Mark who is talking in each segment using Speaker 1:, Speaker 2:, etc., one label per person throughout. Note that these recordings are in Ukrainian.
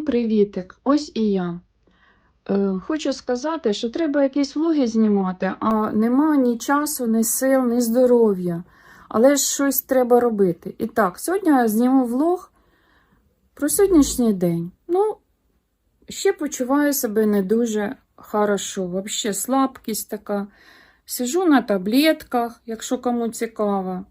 Speaker 1: Привітик! Ось і я. Е, хочу сказати, що треба якісь влоги знімати, а нема ні часу, ні сил, ні здоров'я. Але щось треба робити. І так, сьогодні я зніму влог про сьогоднішній день. Ну, ще почуваю себе не дуже хорошо. Взагалі слабкість така. Сижу на таблетках, якщо кому цікаво.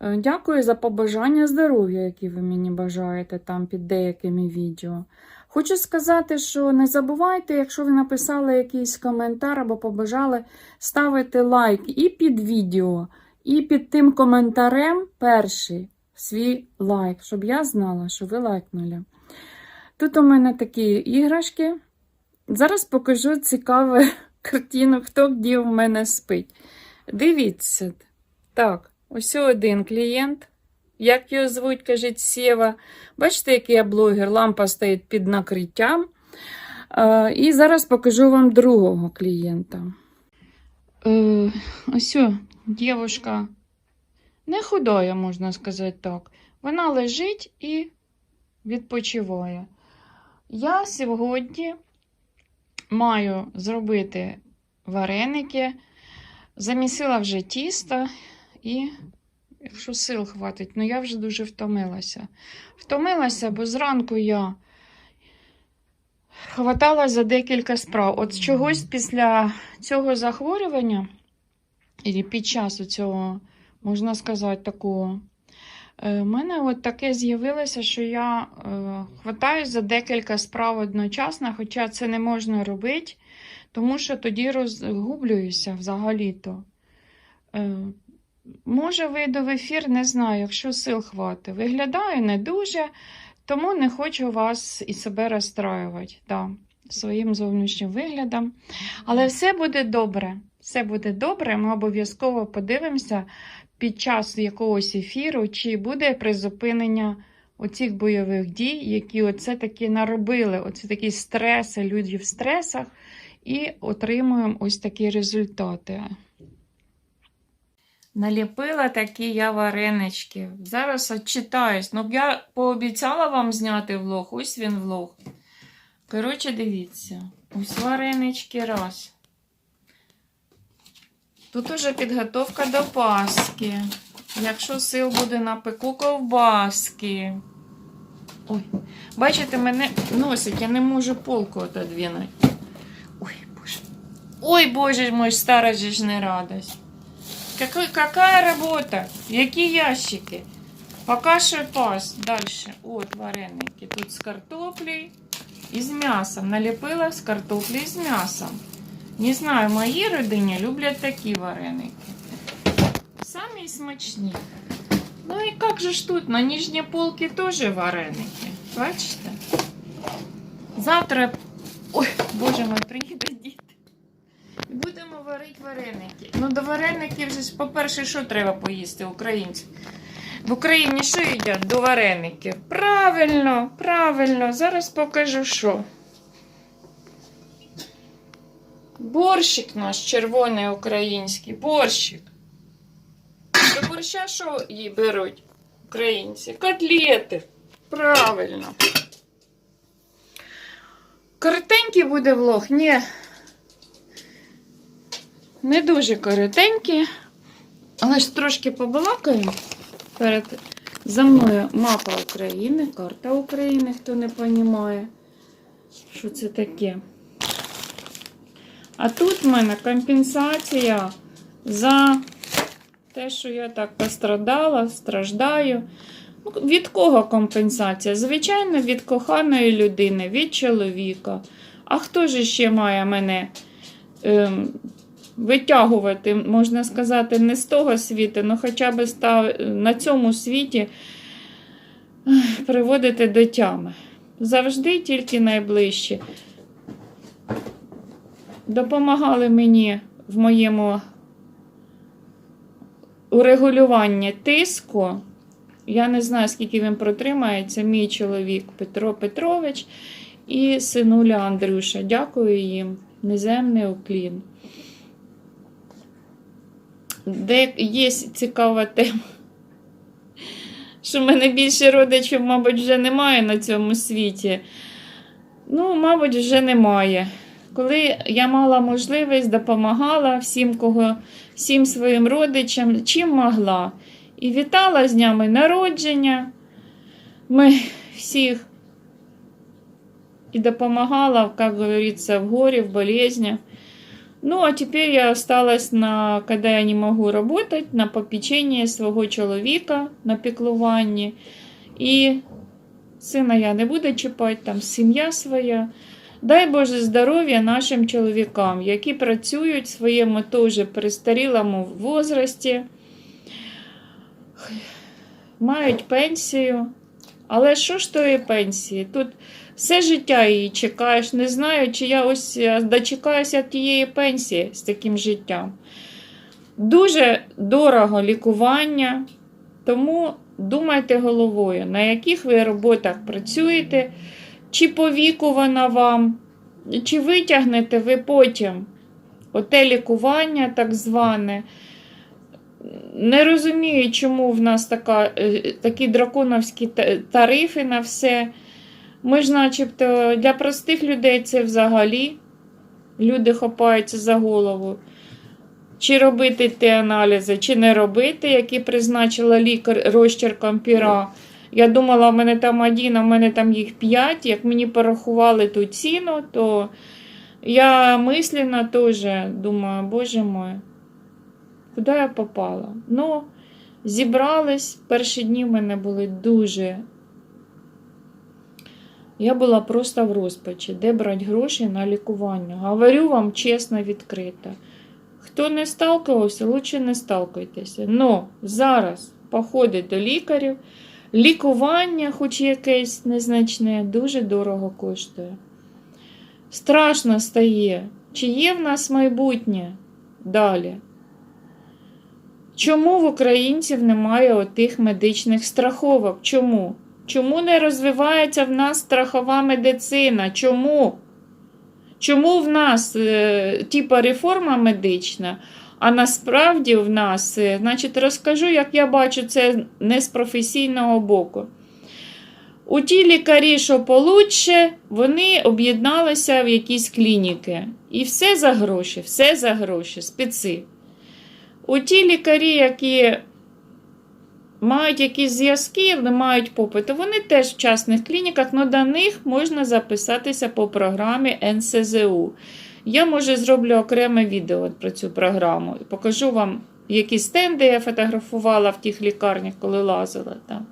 Speaker 1: Е, Дякую за побажання здоров'я, які ви мені бажаєте там під деякими відео. Хочу сказати, що не забувайте, якщо ви написали якийсь коментар або побажали, ставити лайк і під відео, і під тим коментарем перший свій лайк, щоб я знала, що ви лайкнули. Тут у мене такі іграшки. Зараз покажу цікаву картину, хто де в мене спить. Дивіться. Так. Ось один клієнт. Як його звуть, кажуть, Сєва. Бачите, який я блогер, лампа стоїть під накриттям. Е, і зараз покажу вам другого клієнта. Е, ось дівчинка не худая, можна сказати так. Вона лежить і відпочиває. Я сьогодні маю зробити вареники, замісила вже тісто. І, якщо сил хватить, ну я вже дуже втомилася. Втомилася, бо зранку я хватала за декілька справ. От чогось після цього захворювання, і під час цього, можна сказати, такого, е, в мене от таке з'явилося, що я е, хватаюсь за декілька справ одночасно, хоча це не можна робити, тому що тоді розгублююся взагалі-то. Може, вийду в ефір, не знаю, якщо сил хватить. Виглядаю не дуже, тому не хочу вас і себе розстраювати да, своїм зовнішнім виглядом. Але все буде добре. Все буде добре. Ми обов'язково подивимося під час якогось ефіру, чи буде призупинення оцих бойових дій, які оце таки наробили, оце такі стреси, люди в стресах, і отримуємо ось такі результати. Наліпила такі я варенички. Зараз отчитаюсь. Ну, я пообіцяла вам зняти влог. Ось він влог. Коротше, дивіться. Ось варенички раз. Тут уже підготовка до Пасхи. Якщо сил буде напеку ковбаски. Ой, бачите, мене носить, я не можу полку отодвинути. Ой, боже. Ой, боже мой, стара ж не радость. Какой, какая работа? Які ящики? Пока що пас. Дальше. От вареники. Тут з картоплею і з м'ясом. Наліпила з картоплею і з м'ясом. Не знаю, в моїй родині люблять такі вареники. Самі смачні. Ну і як же ж тут? На нижній полці теж вареники. Бачите? Завтра. Ой, боже мой, приїде дід. І Варити вареники. Ну, до вареників, же по-перше, що треба поїсти українці? В Україні що їдять до вареників? Правильно, правильно, зараз покажу що. Борщик наш червоний український, борщик. До борща що її беруть українці? Котлети. Правильно. Коротенький буде влог? Ні. Не дуже коротенькі, але ж трошки побалакаю. Перед за мною мапа України, карта України, хто не розуміє, що це таке. А тут в мене компенсація за те, що я так пострадала, страждаю. Ну, Від кого компенсація? Звичайно, від коханої людини, від чоловіка. А хто ж ще має мене? Ем, витягувати, можна сказати, не з того світу, але хоча б на цьому світі приводити до тями. Завжди тільки найближчі. Допомагали мені в моєму урегулюванні тиску. Я не знаю, скільки він протримається, мій чоловік Петро Петрович і синуля Андрюша. Дякую їм. Неземний уклін де є цікава тема, що в мене більше родичів, мабуть, вже немає на цьому світі. Ну, мабуть, вже немає. Коли я мала можливість, допомагала всім, кого, всім своїм родичам, чим могла. І вітала з днями народження. Ми всіх и допомагала, как говорится, в горе, в болезнях. Ну, а теперь я осталась на, когда я не могу работать, на попечении свого чоловіка, на піклуванні. І сина я не буду чіпати, там сім'я своя. Дай Боже здоров'я нашим чоловікам, які працюють в своєму теж перестарілому возрасті, мають пенсію. Але що ж тої пенсії? Тут все життя її чекаєш. Не знаю, чи я ось е, дочекаюся тієї пенсії з таким життям. Дуже дорого лікування, тому думайте головою, на яких ви роботах працюєте, чи по віку вона вам, чи витягнете ви потім оте лікування так зване. Не розумію, чому в нас така, е, такі драконовські тарифи на все. Ми ж, начебто, для простих людей це взагалі люди хапаються за голову. Чи робити ті аналізи, чи не робити, які призначила лікар розчерком піра. Я думала, в мене там один, а в мене там їх п'ять. Як мені порахували ту ціну, то я мисленно теж думаю, боже мой, куди я попала? Ну, зібрались. Перші дні в мене були дуже. Я була просто в розпачі, де брати гроші на лікування. Говорю вам чесно, відкрито. Хто не сталкивався, лучше не сталкуйтеся. Но зараз походить до лікарів, лікування, хоч якесь незначне, дуже дорого коштує. Страшно стає, чи є в нас майбутнє далі. Чому в українців немає отих медичних страховок? Чому? Чому не розвивається в нас страхова медицина? Чому? Чому в нас е, типа реформа медична, а насправді в нас, е, значить, розкажу, як я бачу це не з професійного боку. У ті лікарі, що получше, вони об'єдналися в якісь клініки. І все за гроші, все за гроші, специ. У ті лікарі, які мають якісь зв'язки, не мають попиту, вони теж в частних клініках, але до них можна записатися по програмі НСЗУ. Я, може, зроблю окреме відео про цю програму і покажу вам, які стенди я фотографувала в тих лікарнях, коли лазила там.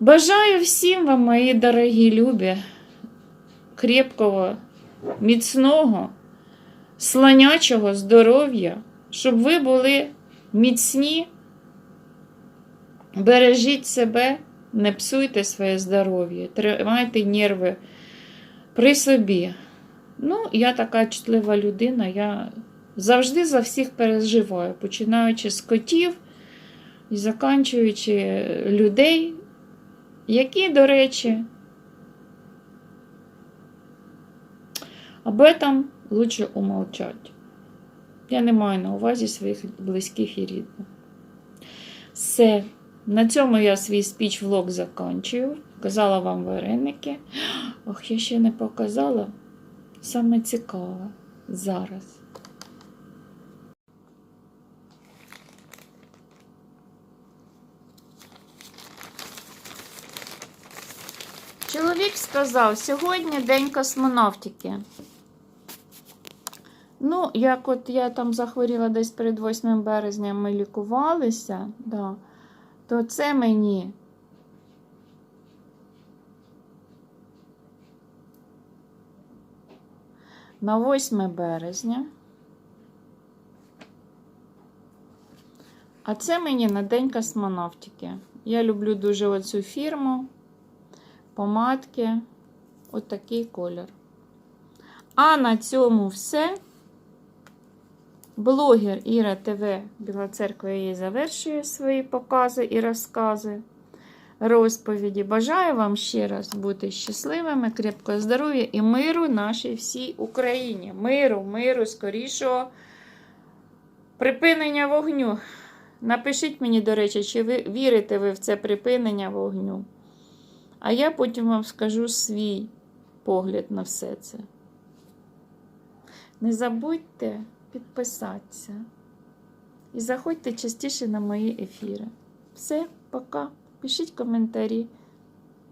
Speaker 1: Бажаю всім вам, мої дорогі любі, крепкого, міцного, слонячого здоров'я, щоб ви були міцні. Бережіть себе, не псуйте своє здоров'я, тримайте нерви при собі. Ну, я така чутлива людина, я завжди за всіх переживаю, починаючи з котів і заканчуючи людей, які, до речі, об этом лучше умолчать. Я не маю на увазі своїх близьких і рідних. Все. На цьому я свій спіч влог закінчую. Показала вам вареники. Ох, я ще не показала. Саме цікаве зараз. Чоловік сказав, сьогодні день космонавтики. Ну, як от я там захворіла десь перед 8 березня, ми лікувалися, да, то це мені на 8 березня. А це мені на День космонавтики. Я люблю дуже оцю фірму, помадки, отакий колір. А на цьому все. Блогер Іра ТВ Біла Церква її завершує свої покази і розкази, розповіді. Бажаю вам ще раз бути щасливими, крепкого здоров'я і миру нашій всій Україні. Миру, миру, скорішого припинення вогню. Напишіть мені, до речі, чи ви вірите ви в це припинення вогню. А я потім вам скажу свій погляд на все це. Не забудьте підписатися. І заходьте частіше на мої ефіри. Все, пока. Пишіть коментарі.